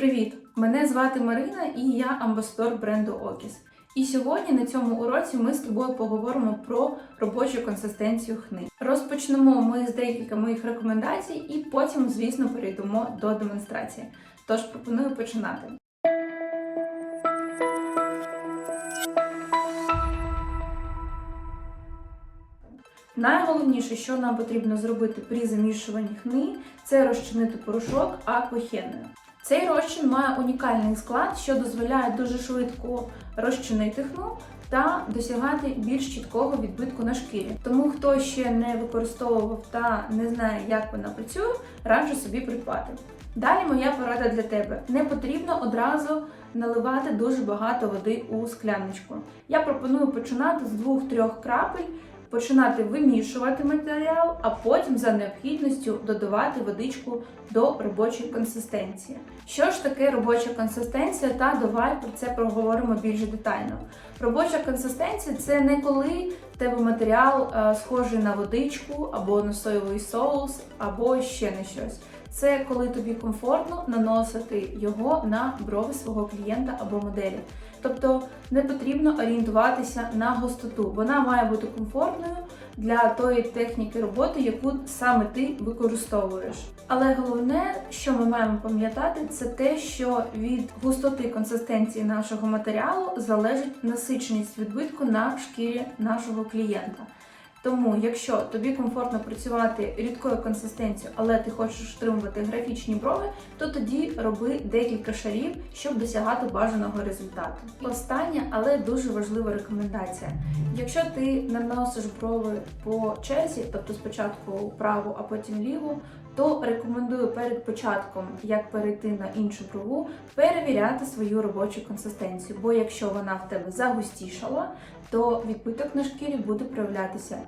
Привіт! Мене звати Марина і я амбасадор бренду Окіс. І сьогодні на цьому уроці ми з тобою поговоримо про робочу консистенцію хни. Розпочнемо ми з декілька моїх рекомендацій, і потім, звісно, перейдемо до демонстрації. Тож пропоную починати. Найголовніше, що нам потрібно зробити при замішуванні хни, це розчинити порошок аквахенною. Цей розчин має унікальний склад, що дозволяє дуже швидко розчинити хну та досягати більш чіткого відбитку на шкірі. Тому хто ще не використовував та не знає, як вона працює, раджу собі придбати. Далі моя порада для тебе. Не потрібно одразу наливати дуже багато води у скляночку. Я пропоную починати з 2-3 крапель починати вимішувати матеріал, а потім за необхідністю додавати водичку до робочої консистенції. Що ж таке робоча консистенція? Та давай про це проговоримо більш детально. Робоча консистенція це не коли в тебе матеріал е, схожий на водичку або на соєвий соус, або ще на щось. Це коли тобі комфортно наносити його на брови свого клієнта або моделі. Тобто не потрібно орієнтуватися на густоту. Вона має бути комфортною для тої техніки роботи, яку саме ти використовуєш. Але головне, що ми маємо пам'ятати, це те, що від густоти консистенції нашого матеріалу залежить насиченість відбитку на шкірі нашого клієнта. Тому, якщо тобі комфортно працювати рідкою консистенцією, але ти хочеш отримувати графічні брови, то тоді роби декілька шарів, щоб досягати бажаного результату. Остання, але дуже важлива рекомендація. Якщо ти наносиш брови по черзі, тобто спочатку праву, а потім ліву, то рекомендую перед початком, як перейти на іншу брову, перевіряти свою робочу консистенцію. Бо якщо вона в тебе загустішала, то відбиток на шкірі буде проявлятися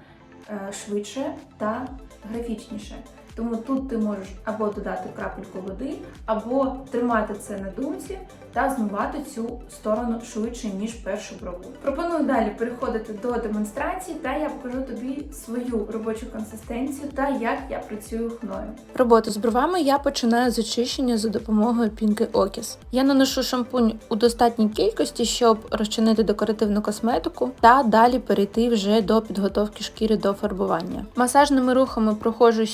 е, швидше та графічніше. Тому тут ти можеш або додати крапельку води, або тримати це на думці та змивати цю сторону швидше, ніж першу брову. Пропоную далі переходити до демонстрації, та я покажу тобі свою робочу консистенцію та як я працюю хною. Роботу з бровами я починаю з очищення за допомогою пінки Окіс. Я наношу шампунь у достатній кількості, щоб розчинити декоративну косметику, та далі перейти вже до підготовки шкіри до фарбування. Масажними рухами проходжу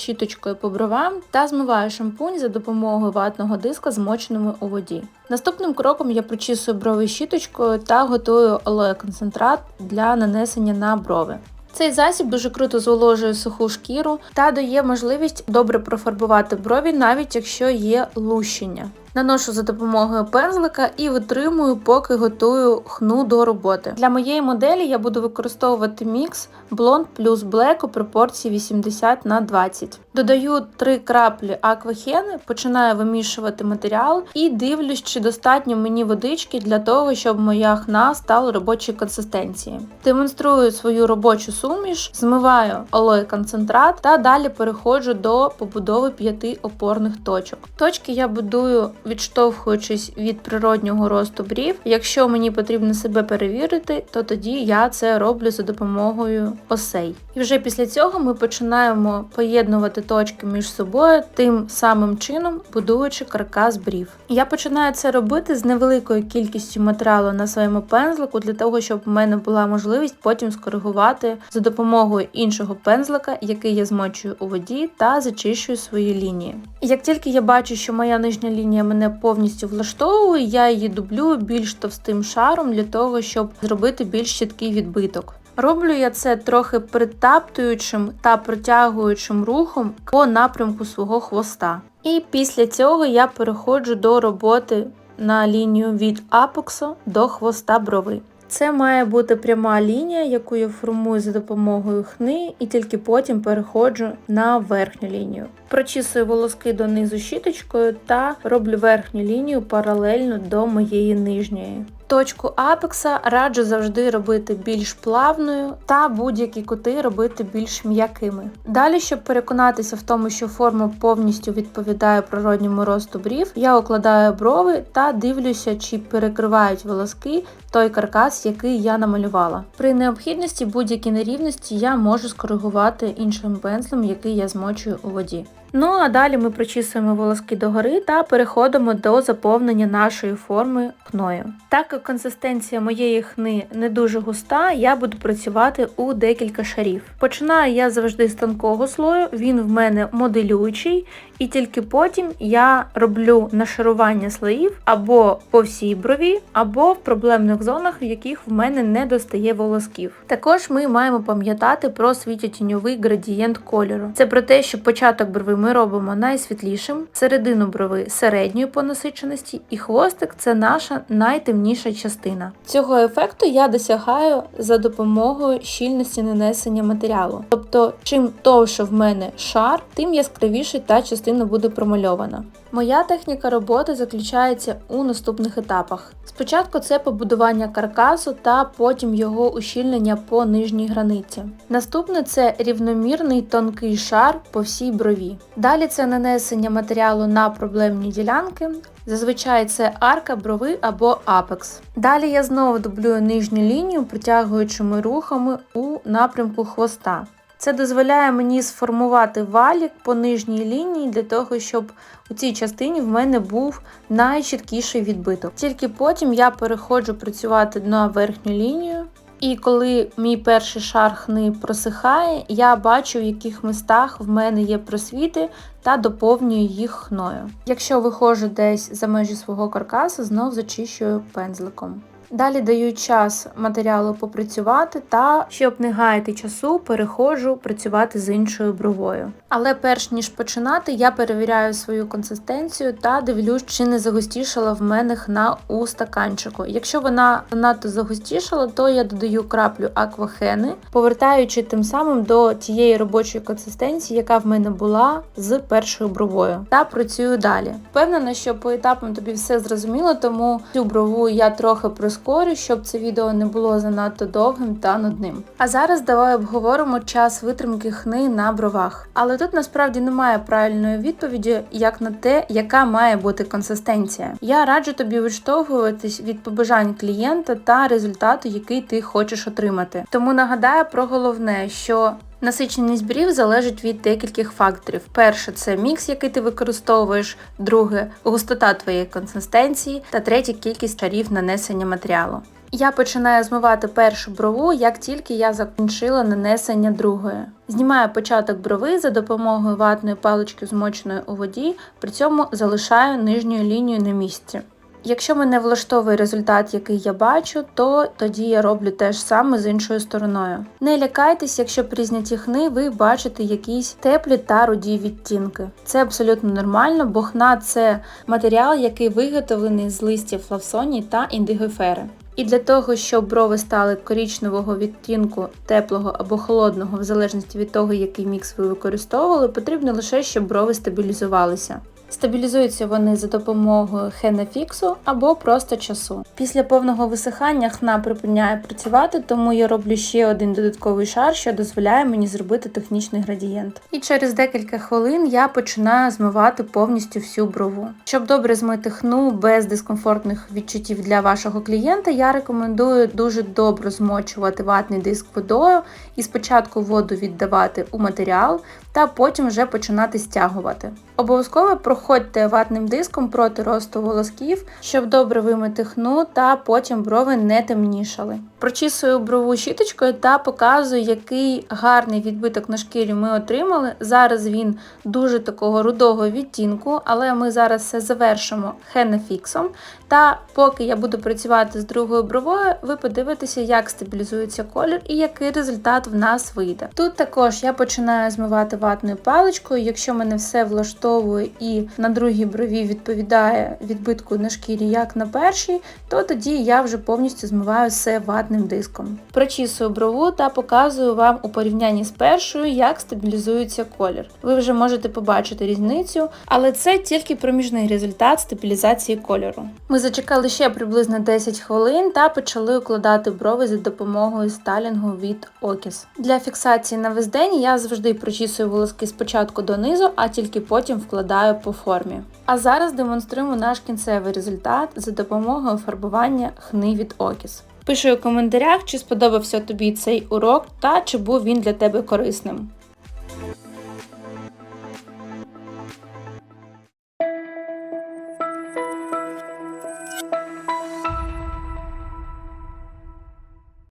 щіточкою по бровам та змиваю шампунь за допомогою ватного диска, змоченими у воді. Наступним кроком я прочісую брови щіточкою та готую олеоконцентрат для нанесення на брови. Цей засіб дуже круто зволожує суху шкіру та дає можливість добре профарбувати брові, навіть якщо є лущення. Наношу за допомогою пензлика і витримую, поки готую хну до роботи. Для моєї моделі я буду використовувати мікс Blond плюс Black у пропорції 80 на 20. Додаю 3 краплі аквахени, починаю вимішувати матеріал і дивлюсь, чи достатньо мені водички для того, щоб моя хна стала робочої консистенції. Демонструю свою робочу суміш, змиваю олой-концентрат та далі переходжу до побудови п'яти опорних точок. Точки я будую відштовхуючись від природнього росту брів. Якщо мені потрібно себе перевірити, то тоді я це роблю за допомогою осей. І вже після цього ми починаємо поєднувати точки між собою, тим самим чином будуючи каркас брів. Я починаю це робити з невеликою кількістю матеріалу на своєму пензлику, для того, щоб в мене була можливість потім скоригувати за допомогою іншого пензлика, який я змочую у воді та зачищую свої лінії. Як тільки я бачу, що моя нижня лінія мене повністю влаштовує, я її дублюю більш товстим шаром для того, щоб зробити більш чіткий відбиток. Роблю я це трохи притаптуючим та протягуючим рухом по напрямку свого хвоста. І після цього я переходжу до роботи на лінію від апоксу до хвоста брови. Це має бути пряма лінія, яку я формую за допомогою хни, і тільки потім переходжу на верхню лінію. Прочісую волоски донизу щіточкою та роблю верхню лінію паралельно до моєї нижньої. Точку апекса раджу завжди робити більш плавною та будь-які кути робити більш м'якими. Далі, щоб переконатися в тому, що форма повністю відповідає природньому росту брів, я укладаю брови та дивлюся, чи перекривають волоски той каркас, який я намалювала. При необхідності будь-які нерівності я можу скоригувати іншим пензлем, який я змочую у воді. Ну а далі ми прочісуємо волоски догори та переходимо до заповнення нашої форми хною. Так як консистенція моєї хни не дуже густа, я буду працювати у декілька шарів. Починаю я завжди з тонкого слою, він в мене моделюючий, і тільки потім я роблю нашарування слоїв або по всій брові, або в проблемних зонах, в яких в мене не достає волосків. Також ми маємо пам'ятати про світотіньовий градієнт кольору. Це про те, що початок брови ми робимо найсвітлішим, середину брови середньої по насиченості, і хвостик це наша найтемніша частина. Цього ефекту я досягаю за допомогою щільності нанесення матеріалу. Тобто, чим товше в мене шар, тим яскравіше та частина буде промальована. Моя техніка роботи заключається у наступних етапах. Спочатку це побудування каркасу та потім його ущільнення по нижній границі. Наступне це рівномірний тонкий шар по всій брові. Далі це нанесення матеріалу на проблемні ділянки. Зазвичай це арка брови або апекс. Далі я знову дублюю нижню лінію, притягуючими рухами у напрямку хвоста. Це дозволяє мені сформувати валік по нижній лінії для того, щоб у цій частині в мене був найчіткіший відбиток. Тільки потім я переходжу працювати на верхню лінію. І коли мій перший шар хни просихає, я бачу, в яких містах в мене є просвіти та доповнюю їх хною. Якщо виходжу десь за межі свого каркасу, знов зачищую пензликом. Далі даю час матеріалу попрацювати та, щоб не гаяти часу, переходжу працювати з іншою бровою. Але перш ніж починати, я перевіряю свою консистенцію та дивлюсь, чи не загустішала в мене хна у стаканчику. Якщо вона надто загустішала, то я додаю краплю аквахени, повертаючи тим самим до тієї робочої консистенції, яка в мене була з першою бровою, та працюю далі. Впевнена, що по етапам тобі все зрозуміло, тому цю брову я трохи прискорю, щоб це відео не було занадто довгим та нудним. А зараз давай обговоримо час витримки хни на бровах. Але тут насправді немає правильної відповіді як на те, яка має бути консистенція. Я раджу тобі відштовхуватись від побажань клієнта та результату, який ти хочеш отримати. Тому нагадаю про головне, що Насиченість брів залежить від декількох факторів. Перше це мікс, який ти використовуєш, друге густота твоєї консистенції, та третє кількість шарів нанесення матеріалу. Я починаю змивати першу брову, як тільки я закінчила нанесення другої. Знімаю початок брови за допомогою ватної палички, змоченої у воді, при цьому залишаю нижню лінію на місці. Якщо мене влаштовує результат, який я бачу, то тоді я роблю те ж саме з іншою стороною. Не лякайтесь, якщо при знятті хни ви бачите якісь теплі та руді відтінки. Це абсолютно нормально, бо хна це матеріал, який виготовлений з листів флавсонії та індигофери. І для того, щоб брови стали корічневого відтінку, теплого або холодного, в залежності від того, який мікс ви використовували, потрібно лише, щоб брови стабілізувалися. Стабілізуються вони за допомогою хенафіксу або просто часу. Після повного висихання хна припиняє працювати, тому я роблю ще один додатковий шар, що дозволяє мені зробити технічний градієнт. І через декілька хвилин я починаю змивати повністю всю брову. Щоб добре змити хну без дискомфортних відчуттів для вашого клієнта, я рекомендую дуже добре змочувати ватний диск водою і спочатку воду віддавати у матеріал, та потім вже починати стягувати. Обов'язково проходьте ватним диском проти росту волосків, щоб добре вимити хну та потім брови не темнішали. Прочісую брову щіточкою та показую, який гарний відбиток на шкірі ми отримали. Зараз він дуже такого рудого відтінку, але ми зараз все завершимо хенафіксом. Та поки я буду працювати з другою бровою, ви подивитеся, як стабілізується колір і який результат в нас вийде. Тут також я починаю змивати ватною паличкою, якщо мене все влаштовує і на другій брові відповідає відбитку на шкірі, як на першій, то тоді я вже повністю змиваю все ватним диском. Прочісую брову та показую вам у порівнянні з першою, як стабілізується колір. Ви вже можете побачити різницю, але це тільки проміжний результат стабілізації кольору. Ми зачекали ще приблизно 10 хвилин та почали укладати брови за допомогою сталінгу від Окіс. Для фіксації на весь день я завжди прочісую волоски спочатку донизу, а тільки потім вкладаю по формі. А зараз демонструємо наш кінцевий результат за допомогою фарбування хни від Окіс. Пиши у коментарях, чи сподобався тобі цей урок та чи був він для тебе корисним.